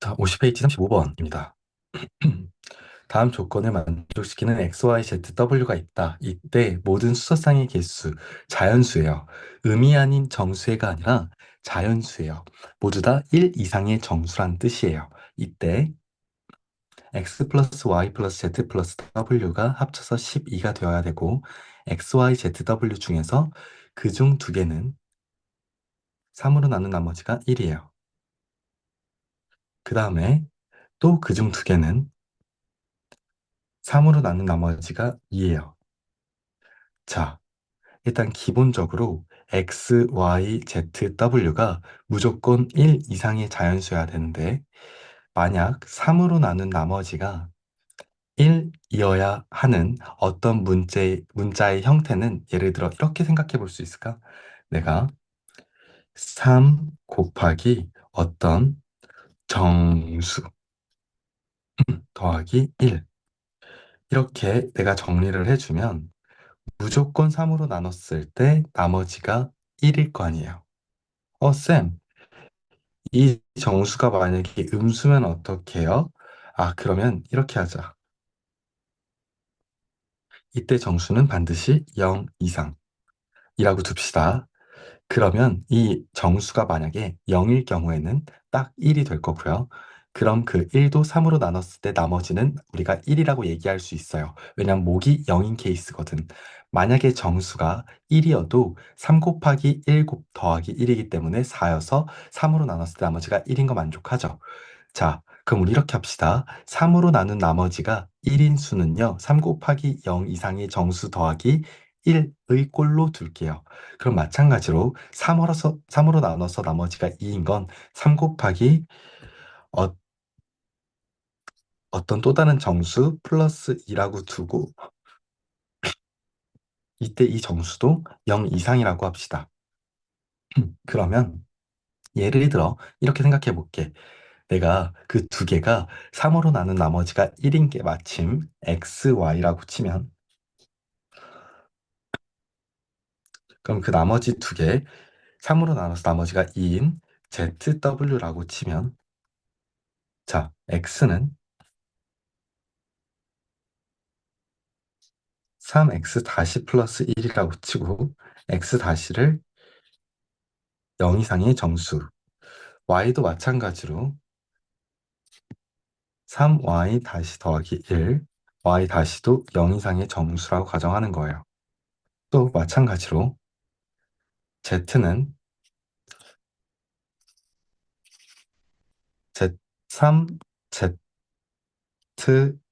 자, 50페이지 35번입니다. 다음 조건을 만족시키는 x, y, z, w가 있다. 이때 모든 수서쌍의 개수, 자연수예요. 음이 아닌 정수해가 아니라 자연수예요. 모두 다 1 이상의 정수란 뜻이에요. 이때 x 플러스 y 플러스 z 플러스 w가 합쳐서 12가 되어야 되고 x, y, z, w 중에서 그 중 두 개는 3으로 나눈 나머지가 1이에요. 그 다음에 또 그 중 두 개는 3으로 나눈 나머지가 2예요. 자, 일단 기본적으로 x, y, z, w가 무조건 1 이상의 자연수여야 되는데 만약 3으로 나눈 나머지가 1이어야 하는 어떤 문제, 문자의 형태는 예를 들어 이렇게 생각해 볼 수 있을까? 내가 3 곱하기 어떤 정수 더하기 1 이렇게 내가 정리를 해주면 무조건 3으로 나눴을 때 나머지가 1일 거 아니에요. 어, 쌤, 이 정수가 만약에 음수면 어떻게 해요? 아, 그러면 이렇게 하자. 이때 정수는 반드시 0 이상이라고 둡시다. 그러면 이 정수가 만약에 0일 경우에는 딱 1이 될 거고요. 그럼 그 1도 3으로 나눴을 때 나머지는 우리가 1이라고 얘기할 수 있어요. 왜냐면 목이 0인 케이스거든. 만약에 정수가 1이어도 3 곱하기 1 곱 더하기 1이기 때문에 4여서 3으로 나눴을 때 나머지가 1인 거 만족하죠. 자, 그럼 우리 이렇게 합시다. 3으로 나눈 나머지가 1인 수는요. 3 곱하기 0 이상의 정수 더하기 1의 꼴로 둘게요. 그럼 마찬가지로 3으로서, 3으로 나눠서 나머지가 2인 건 3 곱하기 어, 어떤 또 다른 정수 플러스 2라고 두고 이때 이 정수도 0 이상이라고 합시다. 그러면 예를 들어 이렇게 생각해 볼게. 내가 그 두 개가 3으로 나눈 나머지가 1인 게 마침 x, y라고 치면 그럼 그 나머지 두 개, 3으로 나눠서 나머지가 2인 ZW라고 치면 자, X는 3X 다시 플러스 1이라고 치고 X 다시를 0 이상의 정수 Y도 마찬가지로 3Y 다시 더하기 1 Y 다시도 0 이상의 정수라고 가정하는 거예요. 또 마찬가지로 Z는 Z 3Z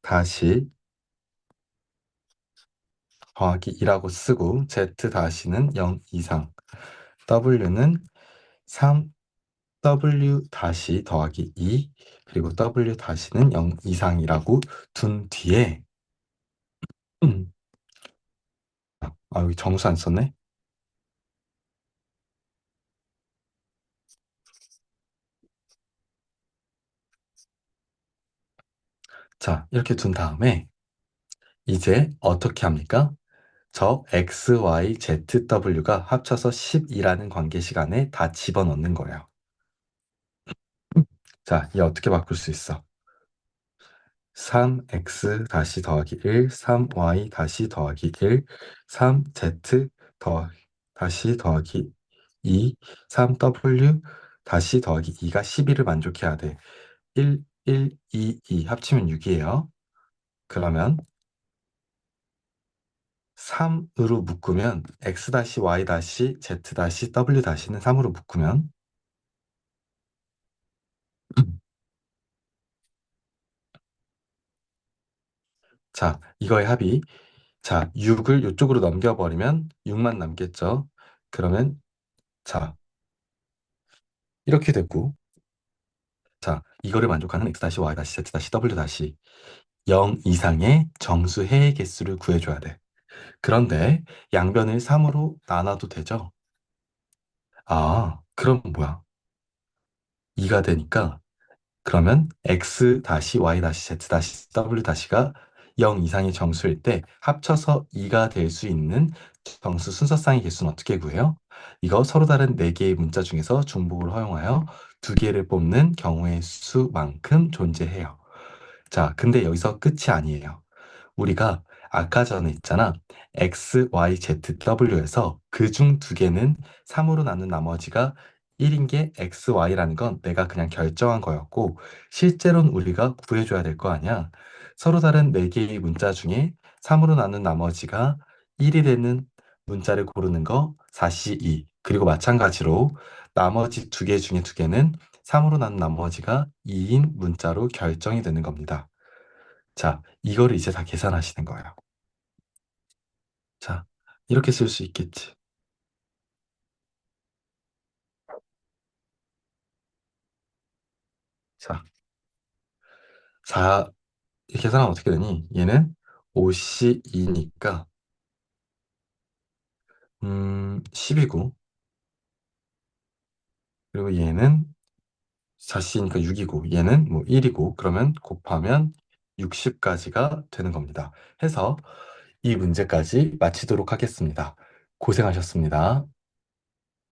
다시 더하기 2라고 쓰고 Z 다시는 0 이상 W는 3W 다시 더하기 2 그리고 W 다시는 0 이상이라고 둔 뒤에 음. 아 여기 정수 안 썼네 자 이렇게 둔 다음에 이제 어떻게 합니까? 저 x, y, z, w가 합쳐서 10이라는 관계 시간에 다 집어넣는 거예요. 자, 이 어떻게 바꿀 수 있어? 3x 다시 더하기 1, 3y 다시 더하기 1, 3z 더 다시 더하기 2, 3w 다시 더하기 2가 12를 만족해야 돼. 1, 1, 2, 2 합치면 6이에요. 그러면 3으로 묶으면 x 다시 y 다시 z 다시 w 다시는 3으로 묶으면 자, 이거의 합이 자, 6을 이쪽으로 넘겨버리면 6만 남겠죠. 그러면 자, 이렇게 됐고 자, 이거를 만족하는 x 다시 다시 z 다시 w 다시 0 이상의 정수 해의 개수를 구해줘야 돼. 그런데 양변을 3으로 나눠도 되죠? 아, 그럼 뭐야? 2가 되니까 그러면 x 다시 y 다시 z 다시 w 다시가 0 이상의 정수일 때 합쳐서 2가 될 수 있는 정수 순서쌍의 개수는 어떻게 구해요? 이거 서로 다른 4개의 문자 중에서 중복을 허용하여 두 개를 뽑는 경우의 수만큼 존재해요. 자, 근데 여기서 끝이 아니에요. 우리가 아까 전에 있잖아. X, Y, Z, W에서 그 중 두 개는 3으로 나눈 나머지가 1인 게 X, Y라는 건 내가 그냥 결정한 거였고, 실제로는 우리가 구해줘야 될 거 아니야. 서로 다른 4개의 문자 중에 3으로 나눈 나머지가 1이 되는 문자를 고르는 거 4C 2. 그리고 마찬가지로 나머지 두 개 중에 두 개는 3으로 나눈 나머지가 2인 문자로 결정이 되는 겁니다. 자, 이거를 이제 다 계산하시는 거예요. 자, 이렇게 쓸 수 있겠지. 자, 4, 이 계산하면 어떻게 되니? 얘는 5C2니까, 음, 10이고, 그리고 얘는 4C니까 6이고, 얘는 뭐 1이고, 그러면 곱하면 60까지가 되는 겁니다. 해서 이 문제까지 마치도록 하겠습니다. 고생하셨습니다.